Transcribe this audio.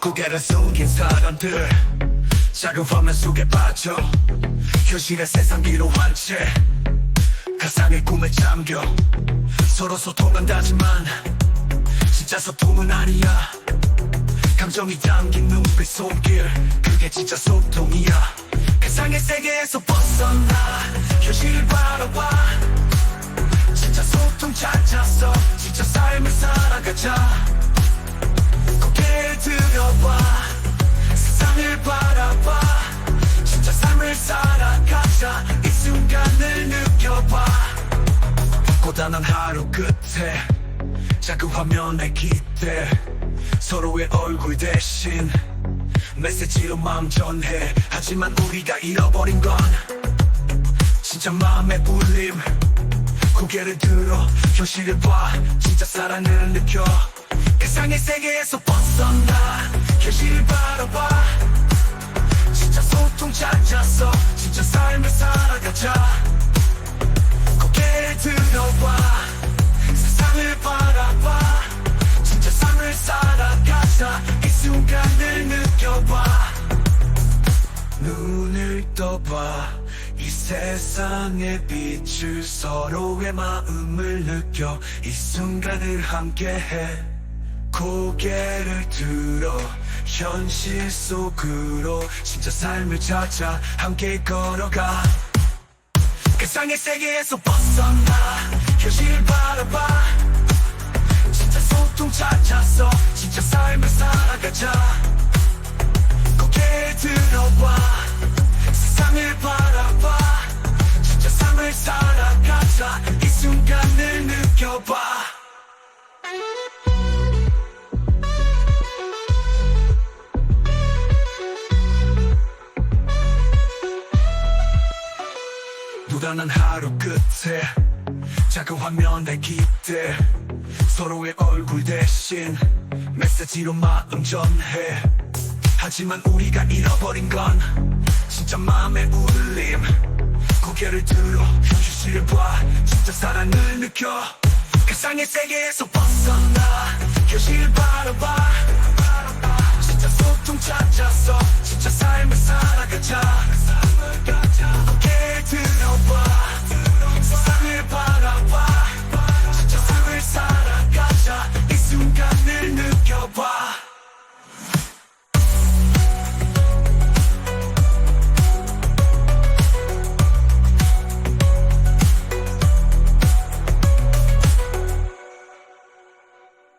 고개를 숙인 사람들. 작은 화면 속에 빠져. 현실의 세상 뒤로 한채 가상의 꿈에 잠겨. 서로 소통한다지만 진짜 소통은 아니야. 감정이 담긴 눈빛 손길 그게 진짜 소통이야. 가상의 세계에서 벗어나 현실을 바라봐. 진짜 소통 찾았어 고단한 하루 끝에 작은 화면에 기대 서로의 얼굴 대신 메시지로 마음 전해. 하지만 우리가 잃어버린 건 진짜 마음의 울림. 고개를 들어 현실을 봐. 진짜 사랑을 느껴. 가상의 세계에서 벗어나. 현실을 바라봐. 진짜 소통 찾았어 진짜 삶을 살아가자 눈을 떠봐. 이 세상의 빛을 서로의 마음을 느껴. 이 순간을 함께해. 고개를 들어. 현실 속으로 진짜 삶을 찾아 함께 걸어가. 가상의 세계에서 벗어나. 현실을 바라봐. 진짜 소통 찾았어 진짜 삶을 살아가자 무단한 하루 끝에 작은 화면에 기대 서로의 얼굴 대신 메시지로 마음 전해. 하지만 우리가 잃어버린 건 진짜 마음의 울림. 고개를 들어 현실을 봐. 진짜 사랑을 느껴. 가상의 세계에서 벗어나. 현실을 바라봐. 진짜 소통 찾았어 진짜 삶을 살아가자